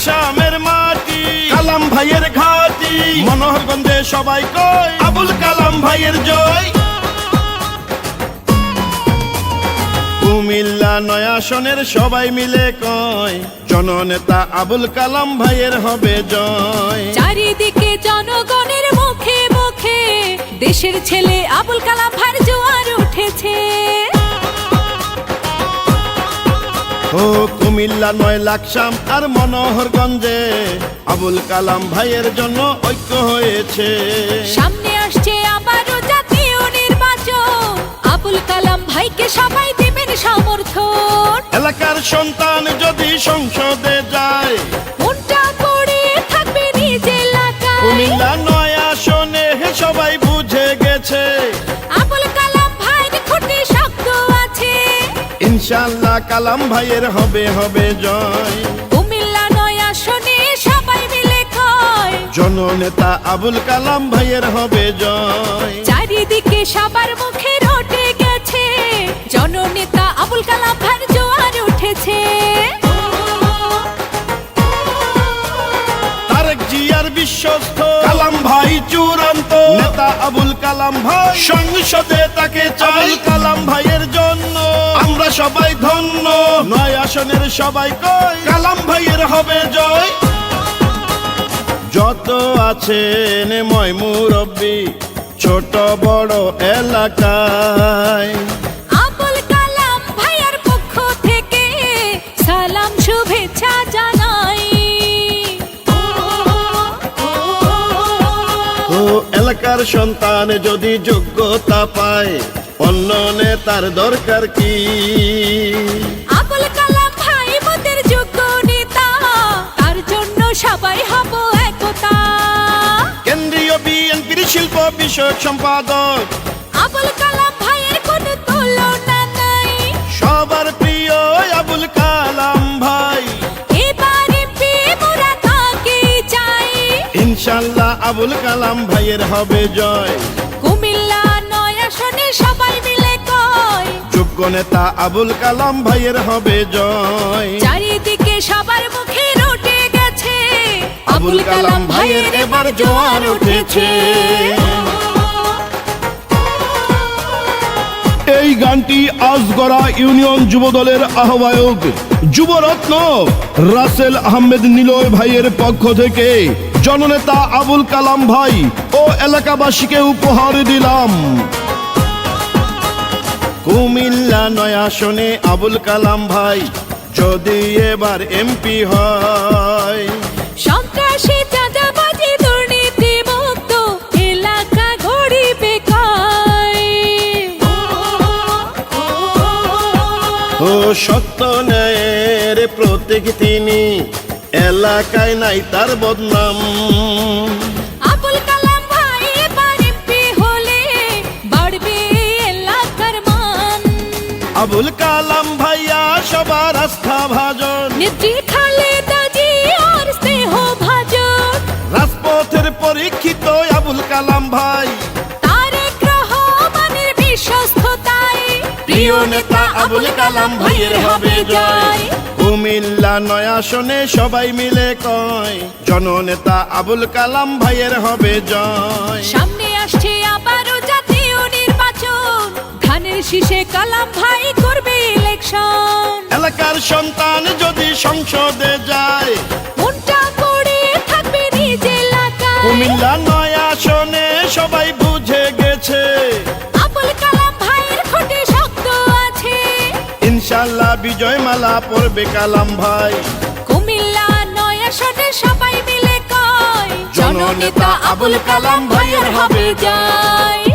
লাকসামের মাটি, কালাম ভাইয়ের ঘাটি মনোহরগঞ্জে সবাই কয়, আবুল কালাম ভাইয়ের জয়। কুমিল্লা নয়াসনের সবাই মিলে কয়, জননেতা আবুল কালাম ভাইয়ের হবে জয়। চারিদিকে জনগণের মুখে মুখে, দেশের ছেলে আবুল কালাম ভার জোয়ার উঠেছে। ও কুমিল্লা নয় লাকসাম আর মনোহরগঞ্জে আবুল কালাম ভাইয়ের জন্য ঐক্য হয়েছে। সামনে আসছে আবারও জাতীয় নির্বাচন। আবুল কালাম ভাইকে সবাই দেবেন সমর্থন। এলাকার সন্তান যদি সংসদে যায় ইনশাল্লাহ কালাম ভাইয়ের হবে হবে জয়। কুমিল্লা নয় আসনে সবাই মিলে কয় জননেতা আবুল কালাম ভাইয়ের হবে জয়। চারিদিকে সবার মুখে রটে গেছে। জননেতা আবুল কালাম ভার জোয়ার উঠেছে। তারেক জিয়ার বিশ্বস্ত কালাম ভাই চূড়ান্ত। নেতা আবুল কালাম ভাই সংসদে তাকে চাই কালাম ভাইয়ের আমরা সবাই ধন্য। নয় আসনের সবাই কয় কালাম ভাইয়ের হবে জয়। যত আছেন ময় মুরব্বী ছোট বড় এলাকায়। আবুল কালাম ভাইয়ার পক্ষ থেকে সালাম শুভেচ্ছা জানাই। ও এলাকার সন্তান যদি যোগ্যতা পায় অন্য নেতার দরকার কি? আবুল কালাম ভাই মোদের যোগ্য নেতা তার জন্য সবাই হব একতা। কেন্দ্রীয় বিএনপির শিল্প বিষয়ক সম্পাদক। আবুল কালাম ভাইয়ের কোনো তুলনা নাই। সবার প্রিয় আবুল কালাম ভাই। ইনশাল্লাহ আবুল কালাম ভাইয়ের হবে জয়। কুমিল্লা নয় আসনে যোগ্য নেতা আবুল কালাম ভাইয়ের হবে জয়। চারিদিকে সবার মুখে রটে গেছে। আবুল কালাম ভাইয়ের এবার জোয়ার উঠেছে। এই গানটি আজগড়া ইউনিয়ন যুবদলের আহ্বায়ক যুবরত্ন রাসেল আহমেদ নিলয় ভাইয়ের পক্ষ থেকে জননেতা আবুল কালাম ভাই ও এলাকাবাসীকে উপহার দিলাম। কুমিল্লা নয় আসনে আবুল কালাম ভাই যদি এবার এমপি হয়। সন্ত্রাসী চাঁদাবাজি দুর্নীতি মুক্ত এলাকা কয়? ও সত্য ন্যায়ের প্রতীক তিনি এলাকায় নাই তার বদনাম। আবুল কালাম ভাইয়া সবার আস্থা ভাজন। নেত্রী খালেদা জিয়ার স্নেহ ভাজন। রাজপথের পরীক্ষিত আবুল কালাম ভাই। তারেক রহমানের বিশ্বস্ততায় প্রিয় নেতা আবুল কালাম ভাইয়ের হবে জয়। কুমিল্লা সবাই মিলে কয় জননেতা আবুল কালাম ভাইয়ের হবে জয়। সামনে আসছে ধানের শীষে কালাম ভাই করবে ইলেকশন এলাকার সন্তান যদি সংসদে যায় মনটা পড়ে থাকবে নিজ এলাকায়। কুমিল্লা নয় আসনে সবাই বুঝে গেছে। আবুল কালাম ভাইয়ের খুঁটি শক্ত আছে। ইনশাল্লাহ বিজয় মালা পড়বে কালাম ভাই। কুমিল্লা নয় আসনে সবাই মিলে কয় জননেতা আবুল কালাম ভাইয়ের হবে জয়।